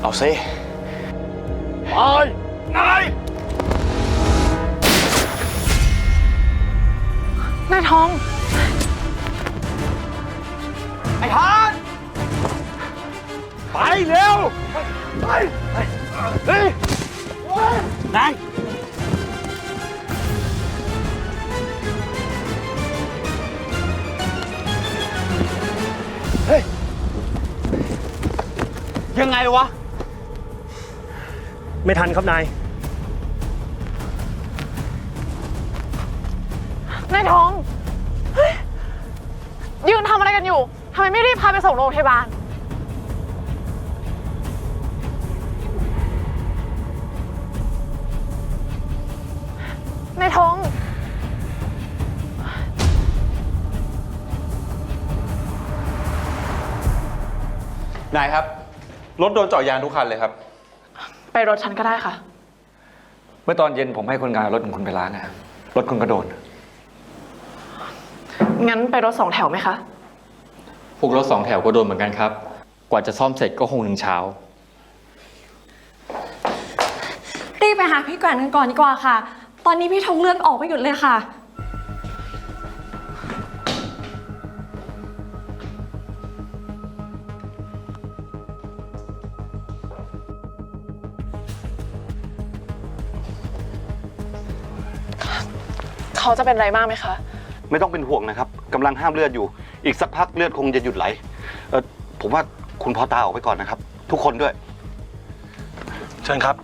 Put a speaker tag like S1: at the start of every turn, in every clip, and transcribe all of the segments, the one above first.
S1: เอาสิ
S2: ไปนาย
S3: นายทอง
S2: ไอ้ทานไปเร็ว ไป ไป เฮ้นาย ยังไงวะ
S4: ไม่ทันครับนาย
S3: นายทองเฮ้ยยืนทำอะไรกันอยู่ทำไมไม่รีบพาไปส่งโรงพยาบาล นายทอง
S1: นายครับ รถโดนเจาะยางทุกคันเลยครับ
S3: ไปรถฉันก็ได้ค่ะ
S5: เมื่อตอนเย็นผมให้คนงานเอารถของคุณไปล้างอะรถคุณก็โดน
S3: งั้นไปรถสองแถวไหมคะ
S6: พวกรถสองแถวก็โดนเหมือนกันครับ กว่าจะซ่อมเสร็จก็คงหนึ่งเช้า
S7: รีบไปหาพี่แกว่นกันก่อนดีกว่าค่ะ ตอนนี้พี่ทงเลือดออกไม่หยุดเลยค่ะ
S3: เขาจะเป็นอะไรมากไหมคะ
S8: ไม่ต้องเป็นห่วงนะครับกำลังห้ามเลือดอยู่ อีกสักพักเลือดคงจะหยุดไหลเออผมว่าคุณพอตาออกไปก่อนนะครับ ทุกคนด้วย
S4: เชิญครับ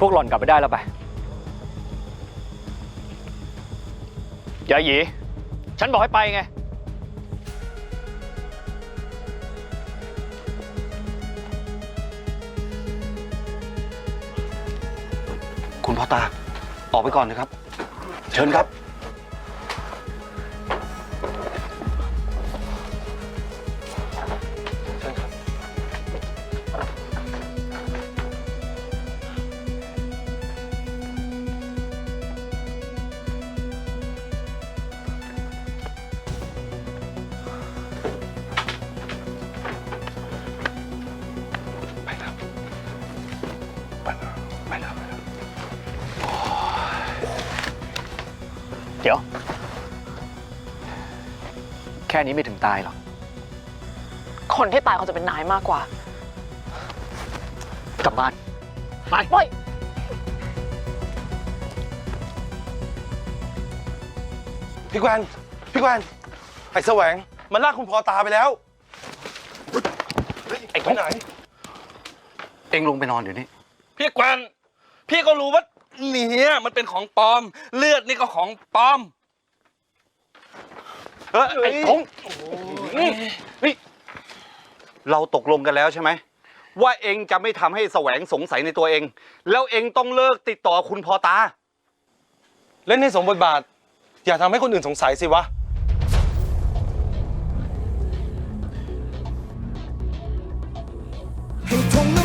S5: พวกหล่อนกลับไปได้แล้วไป
S4: ยายหยี ฉันบอกให้ไปไง
S8: คุณพ่อตา ออกไปก่อนนะครับ เชิญครับ
S5: เดี๋ยว แค่นี้ไม่ถึงตายหรอก
S3: คนที่ตายเขาจะเป็นนายมากกว่า
S5: กลับบ้าน
S3: ไป ปล่อย
S2: พี่แกวนพี่แกวนไอ้แสวง มันลากคุณพอตาไปแล้ว
S8: ไอ้ตรงไหน เองลงไปนอนเดี๋ยวนี้
S9: พี่แกวนพี่ก็รู้ว่า เนี่ยมันเป็นของปลอม เลือดนี่ก็ของปลอม
S8: เออไอ้ตงนี่เราตกลงกันแล้วใช่ไหม ว่าเองจะไม่ทำให้แสวงสงสัยในตัวเอง แล้วเองต้องเลิกติดต่อคุณพอตา
S2: เล่นให้สมบทบาท อย่าทำให้คนอื่นสงสัยสิวะ
S10: ให้ทง